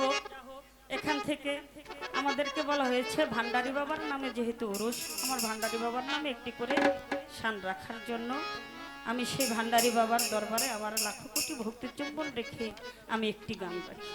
হোক, এখান থেকে আমাদেরকে বলা হয়েছে ভান্ডারি বাবার নামে যেহেতু ওরস, আমার ভান্ডারি বাবার নামে একটি করে শান রাখার জন্য আমি সেই ভান্ডারি বাবার দরবারে আমার লাখো কোটি ভক্তির চুম্বন রেখে আমি একটি গান রাখি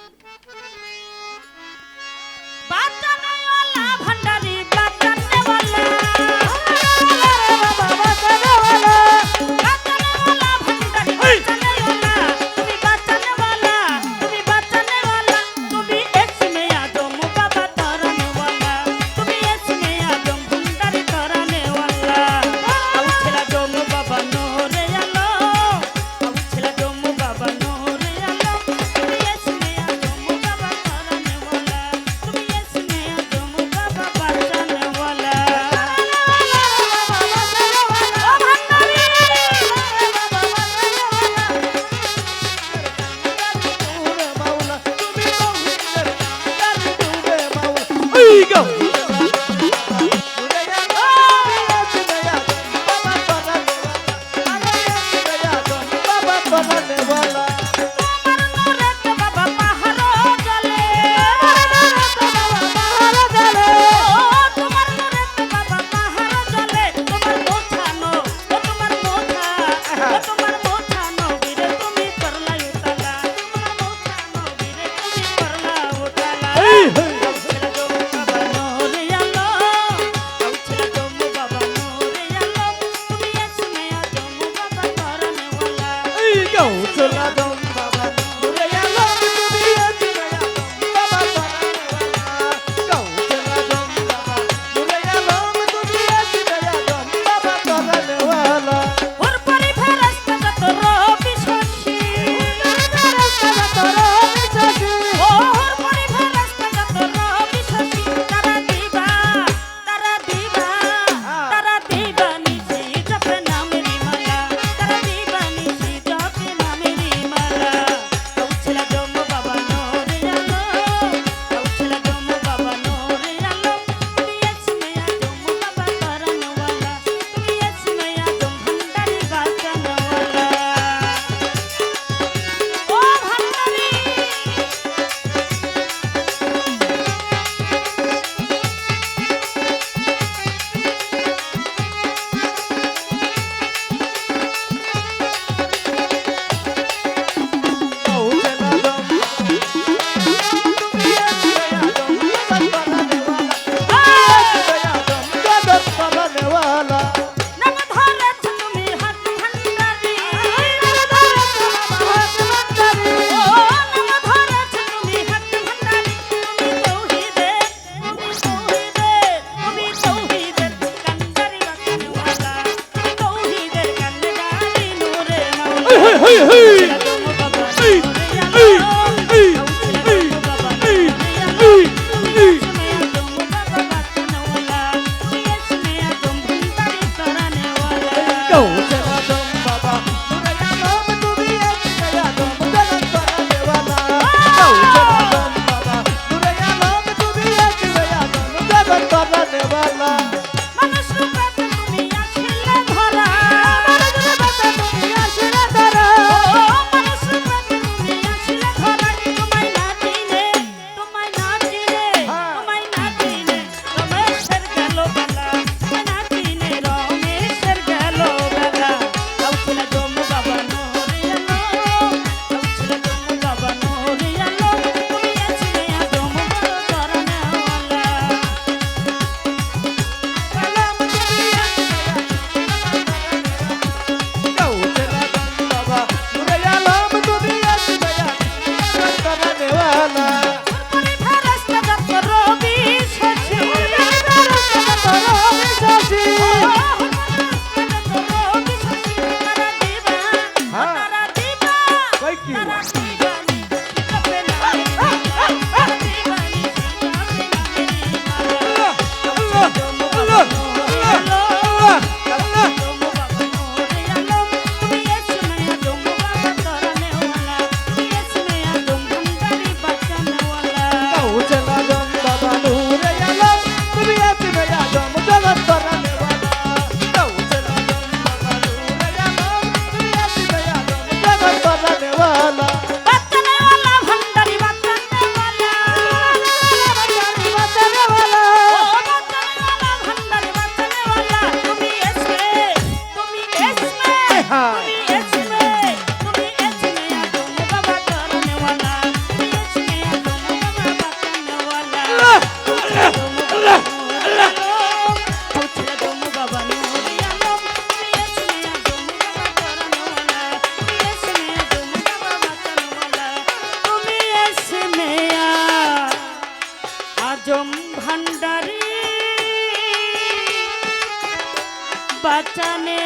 জ্বালা বাঁচানে